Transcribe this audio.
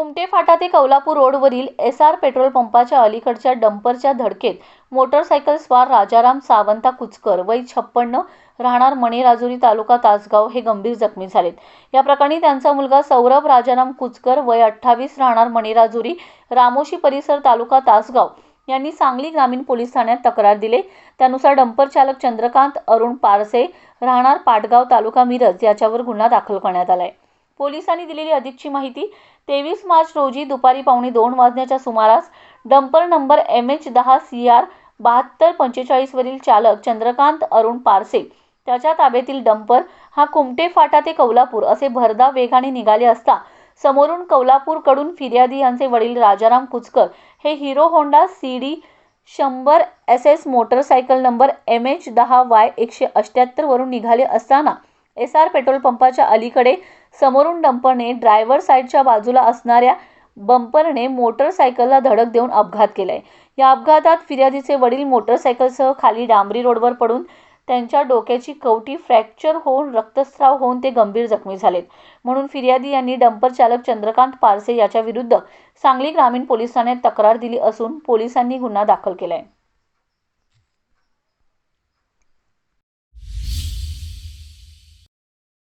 कुमटे फाटा ते कौलापूर रोडवरील S R petrol पंपाच्या अलीकडच्या डंपरच्या धडकेत मोटरसायकल स्वार राजाराम सावंता कुचकर वय छप्पन्न राहणार मणेराजुरी तालुका तासगाव हे गंभीर जखमी झालेत. या प्रकरणी त्यांचा मुलगा सौरभ राजाराम कुचकर वय अठ्ठावीस राहणार मणेराजुरी रामोशी परिसर तालुका तासगाव यांनी सांगली ग्रामीण पोलीस ठाण्यात तक्रार दिले. त्यानुसार डंपर चालक चंद्रकांत अरुण पारसे राहणार पाटगाव तालुका मिरज याच्यावर गुन्हा दाखल करण्यात आलाय. पोलिसांनी दिलेली अधिकची माहिती तेवीस मार्च रोजी दुपारी पावणे दोन वाजण्याच्या सुमारास डंपर नंबर एम एच दहा सी आर बहात्तर पंचेचाळीसवरील चालक चंद्रकांत अरुण पारसे त्याच्या ताब्यातील डंपर हा कुमटे फाटा ते कौलापूर असे भरधाव वेगाने निघाले असता समोरून कौलापूरकडून फिर्यादी यांचे वडील राजाराम कुचकर हे हिरो होंडा सी डी शंभर S S motorcycle number M H दहा वाय एकशे अठ्ठ्याहत्तरवरून निघाले असताना एस आर पेट्रोल पंपाच्या अलीकडे समोरून डंपरने ड्रायव्हर साईडच्या बाजूला असणाऱ्या बंपरने मोटरसायकलला धडक देऊन अपघात केलाय. या अपघातात फिर्यादीचे वडील मोटरसायकलसह खाली डांबरी रोडवर पडून त्यांच्या डोक्याची कवटी फ्रॅक्चर होऊन रक्तस्राव होऊन ते गंभीर जखमी झालेत. म्हणून फिर्यादी यांनी डंपर चालक चंद्रकांत पारसे याच्याविरुद्ध सांगली ग्रामीण पोलीस ठाण्यात तक्रार दिली असून पोलिसांनी गुन्हा दाखल केलाय.